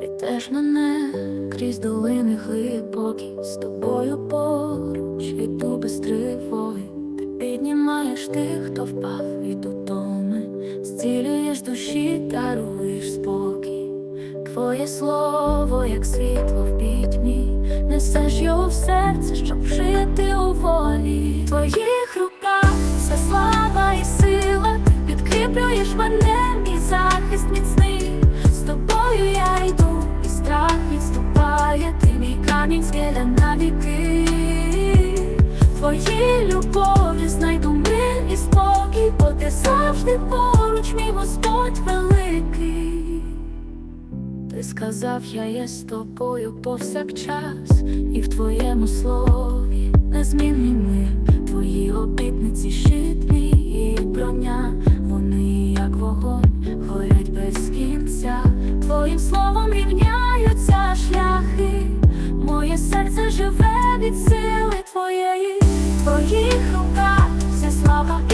Несеш мене крізь долини глибокі, з тобою поруч іду без тривоги. Ти піднімаєш тих, хто впав від утоми, зцілюєш душі, даруєш спокій. Твоє слово, як світло в пітьмі, несеш його в серце, щоб жити у волі. В твоїх руках вся слава і сила, підкріплюєш мене, мій захист міцний. Відступає, ти мій камінь скеля на твої любові знайду мир і спокій, бо ти завжди поруч, мій Господь великий. Ти сказав, я є з тобою повсякчас, і в твоєму слові незмінний мир,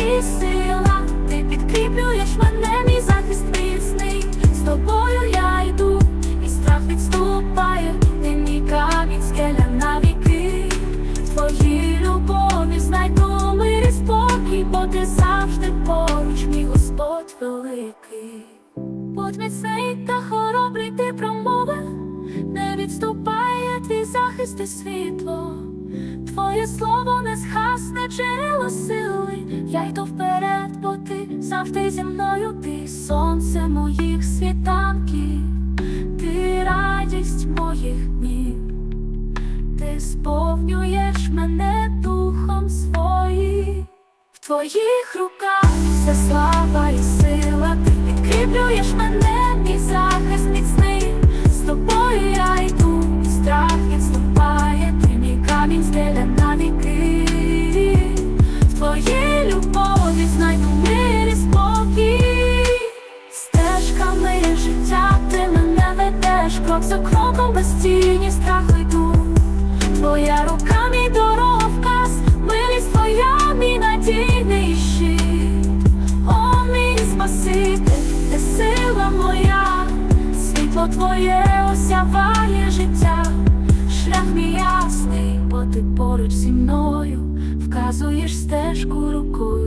і сила, ти підкріплюєш мене, мій захист міцний, з тобою я йду, і страх відступає, ти мій камінь скеля на віки, в твоїй любові знайду мир і спокій, бо ти завжди поруч, мій Господь великий. Будь міцний та хоробрий ти промовив, не відступає твій світло. Твоє слово не згасне джерело сили. Я йду вперед, бо ти завжди зі мною, ти сонце моїх світанків, ти радість моїх днів, ти сповнюєш мене духом своїм. В твоїх руках вся слава крок за кроком без тіні страху йду. Твоя рука, мій дороговказ, милість твоя, мій надійний щит. О, мій спаситель, ти сила моя, світло твоє осяває життя, шлях мій ясний, бо ти поруч зі мною, вказуєш стежку рукою.